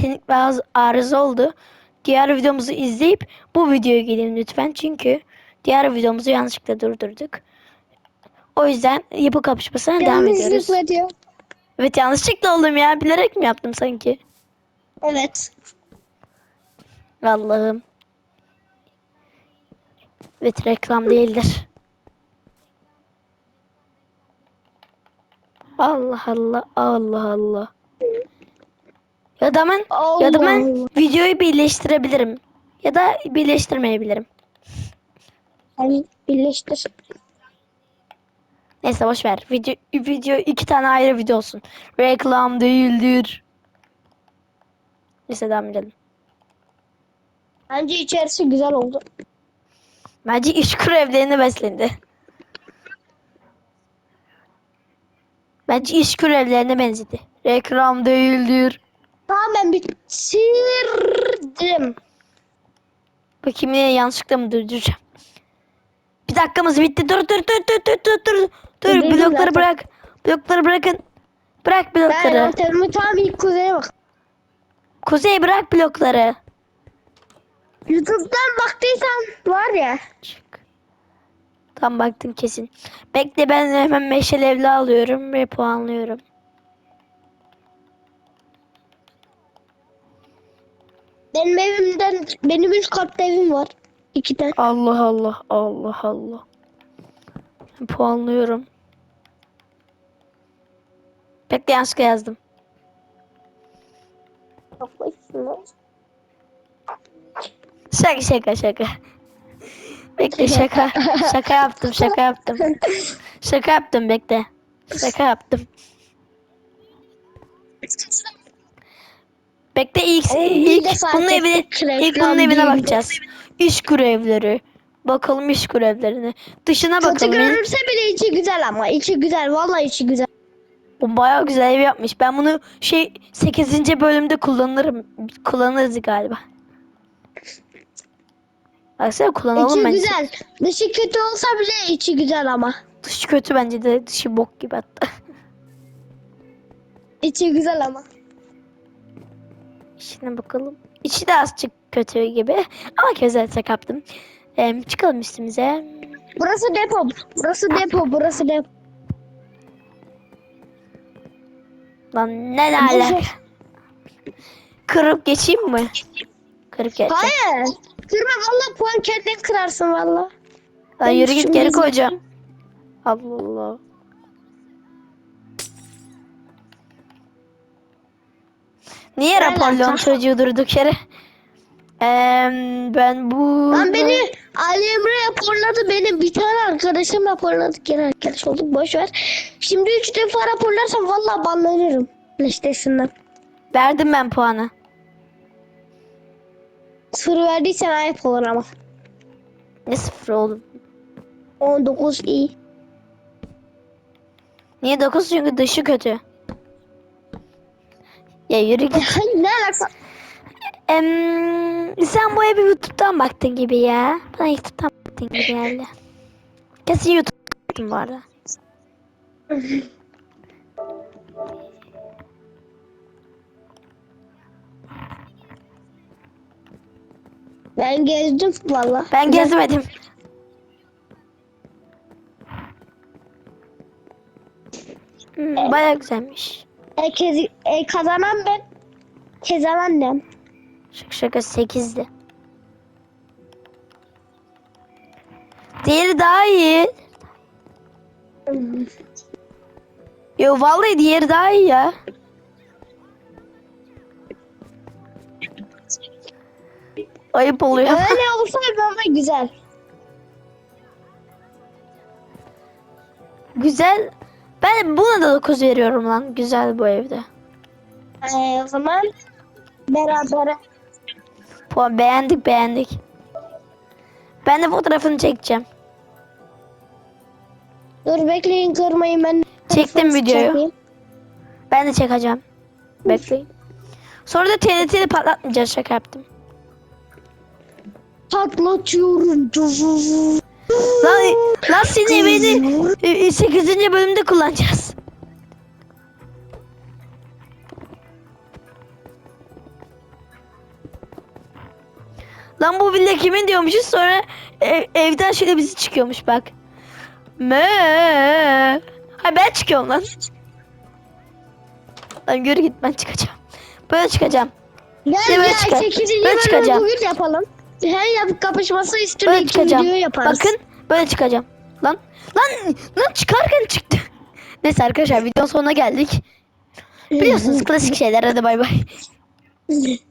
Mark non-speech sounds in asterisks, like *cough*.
teknik bazı arıza oldu. Diğer videomuzu izleyip bu videoya gelin lütfen. Çünkü diğer videomuzu yanlışlıkla durdurduk. O yüzden yapı kapışmasına devam ediyoruz. Yanlışlıkla diyor. Evet yanlışlıkla oldum ya. Bilerek mi yaptım sanki? Evet. Allah'ım. Evet reklam değildir. Allah Allah Allah Allah. Ya da ben ya da ben Allah. videoyu birleştirebilirim. Ya da birleştirmeyebilirim. Yani birleştir. Neyse boş ver. Video video iki tane ayrı video olsun. Reklam değildir. Neyse devam edelim. Bence içerisi güzel oldu. Bence işkur evlerini beslendi. Bence işkur evlerine benzedi. Reklam değildir. Tamam ben bitirdim. Bakayım yine yanlışlıkla mı durduracağım. Bir dakikamız bitti. Dur dur dur dur dur dur dur. Dur Dedim blokları zaten. bırak. Blokları bırakın. Bırak Ben blokları. yöntemimi tam ilk kuzeye bak. Kuzey bırak blokları. Youtube'dan baktıysan var ya. Çık. Tam baktım kesin. Bekle ben hemen meşale evli alıyorum ve puanlıyorum. Benim evimden benim üst katta evim var. İki tane. Allah Allah Allah Allah. Puanlıyorum. Bekle yanlışlıkla yazdım. Şaka şaka şaka. Bekle şaka. Şaka yaptım şaka yaptım. Şaka yaptım bekle. Şaka yaptım. Bekle ilk, ilk bunun evine ilk bunun evine bakacağız. İş evleri. Bakalım iş evlerine. Dışına Kötü bakalım. görünürse bile içi güzel ama. içi güzel. Vallahi içi güzel. Bu bayağı güzel ev yapmış. Ben bunu şey 8. bölümde kullanırım. Kullanırız galiba. Baksana kullanalım içi bence. güzel. Dışı kötü olsa bile içi güzel ama. Dışı kötü bence de dışı bok gibi hatta. İçi güzel ama. İçine bakalım. İçi de azıcık kötü gibi. Ama güzel yaptım. Ee, çıkalım üstümüze. Burası depo. Burası depo. Burası depo. Lan ne alaka? Kırıp geçeyim mi? Kırıp geçeceğim. Hayır. Kırma valla puan kendin kırarsın valla. Lan yürü git geri koyacağım. Allah Allah. Niye alaka? çocuğu durduk yere? Eee ben bu... Lan beni Ali Emre raporladı. Benim bir tane arkadaşım raporladı. Gene arkadaş olduk. Boş ver. Şimdi üç defa raporlarsam valla banlanırım. PlayStation'dan. Verdim ben puanı. Sıfır verdiysen ayıp olur ama. Ne sıfır oğlum? 19 iyi. Niye 9? Çünkü dışı kötü. Ya yürü git. *laughs* ne alaka? Em, sen bu evi YouTube'dan baktın gibi ya. Bana YouTube'dan baktın gibi geldi. Kesin YouTube'dan baktın bu arada. Ben gezdim valla. Ben gezmedim. Hmm, Baya güzelmiş. E, kez, e, kazanan ben. Kazanan ben. Şaka şaka 8'di. Diğeri daha iyi. Yo vallahi diğeri daha iyi ya. Ayıp oluyor. *laughs* Öyle olsaydı ama güzel. Güzel. Ben buna da 9 veriyorum lan. Güzel bu evde. E, o zaman beraber. Puan beğendik beğendik. Ben de fotoğrafını çekeceğim. Dur bekleyin kırmayın ben. Çektim videoyu. çekeyim. Ben de çekeceğim. Bekleyin. Sonra da TNT'yi patlatmayacağız şaka yaptım. Patlatıyorum. Lan, lan senin evini 8. bölümde kullanacağız. Lan bu villa kimin diyormuşuz sonra ev- evden şöyle bizi çıkıyormuş bak. Me. Ha ben çıkıyorum lan. Lan yürü git ben çıkacağım. Böyle çıkacağım. Gel Böyle gel çıkar. 8. Böyle çıkacağım. bugün yapalım. Her yapıp kapışması üstüne Böyle iki çıkacağım. video yaparız. Bakın böyle çıkacağım. Lan lan lan çıkarken çıktı. *laughs* Neyse arkadaşlar videonun sonuna geldik. Biliyorsunuz klasik şeyler hadi bay bay. *laughs*